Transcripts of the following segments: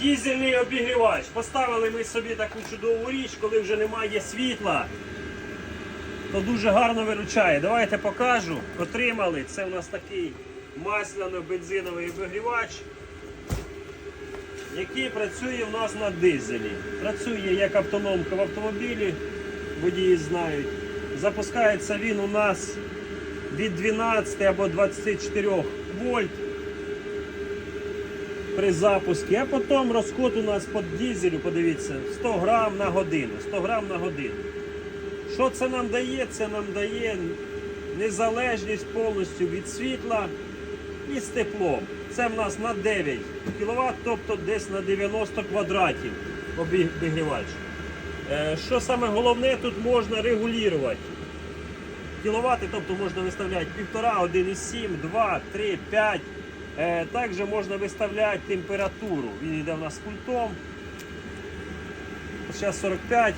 Дізельний обігрівач. Поставили ми собі таку чудову річ, коли вже немає світла. То дуже гарно виручає. Давайте покажу. Отримали. Це у нас такий масляно-бензиновий обігрівач, який працює у нас на дизелі. Працює як автономка в автомобілі, водії знають. Запускається він у нас від 12 або 24 вольт при запуску, а потім розход у нас по дизелю, подивіться, 100 грам на годину. 100 грам на годину. Що це нам дає? Це нам дає незалежність повністю від світла і з теплом. Це в нас на 9 кВт, тобто десь на 90 квадратів обігрівач. Е, Що саме головне, тут можна регулювати кіловати, тобто можна виставляти 1,5, 1,7, 2, 3, 5. Е, Також можна виставляти температуру. Він йде у нас з пультом. Зараз 45.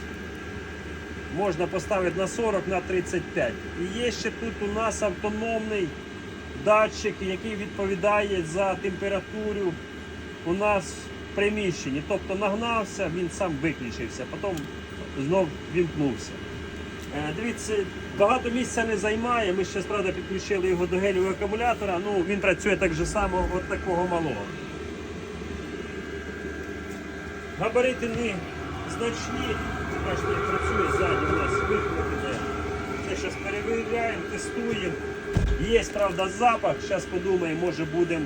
Можна поставити на 40, на 35. І є ще тут у нас автономний датчик, який відповідає за температуру у нас в приміщенні. Тобто нагнався, він сам виключився, потім знов вімкнувся. Е, Дивіться, багато місця не займає. Ми ще правда підключили його до гелівого акумулятора. Ну, він працює так же само от такого малого. Габарити не значні. Бачите, як працює ззаді у нас вихлоп. Це зараз перевіряємо, тестуємо. Є, правда, запах. Зараз подумаємо, може будемо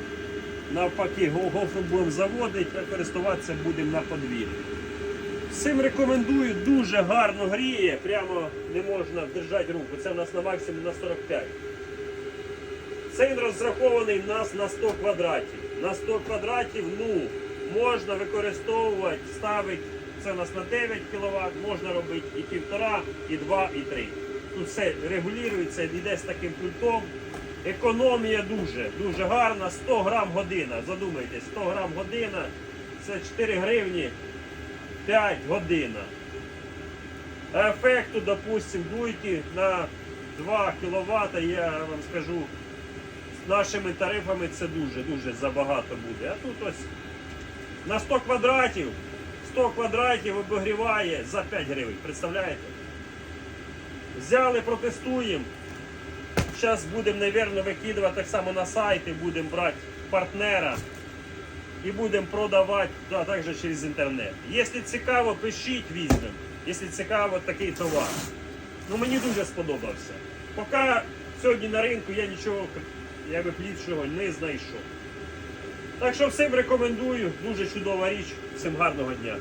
навпаки, го- гофру будемо заводити, а користуватися будемо на подвір'ї. Всім рекомендую, дуже гарно гріє, прямо не можна держати руку. Це в нас на максимум на 45. Це він розрахований в нас на 100 квадратів. На 100 квадратів ну, можна використовувати, ставити, це у нас на 9 кВт, можна робити і 1,5, і 2, і 3. Тут все регулюється, йде з таким пультом. Економія дуже, дуже гарна, 100 грам година. Задумайтесь, 100 грам година, це 4 гривні 5 година. А ефекту, допустим, дуйки на 2 кВт, я вам скажу, з нашими тарифами це дуже-дуже забагато буде. А тут ось на 100 квадратів, 100 квадратів обігріває за 5 гривень. Представляєте? Взяли, протестуємо. Зараз будемо, мабуть, викидувати так само на сайти, будемо брати партнера і будемо продавати да, також через інтернет. Якщо цікаво, пишіть візьмемо. Якщо цікаво, такий товар. Ну мені дуже сподобався. Поки сьогодні на ринку я нічого я би плідшого не знайшов. Так що всім рекомендую, дуже чудова річ, всім гарного дня.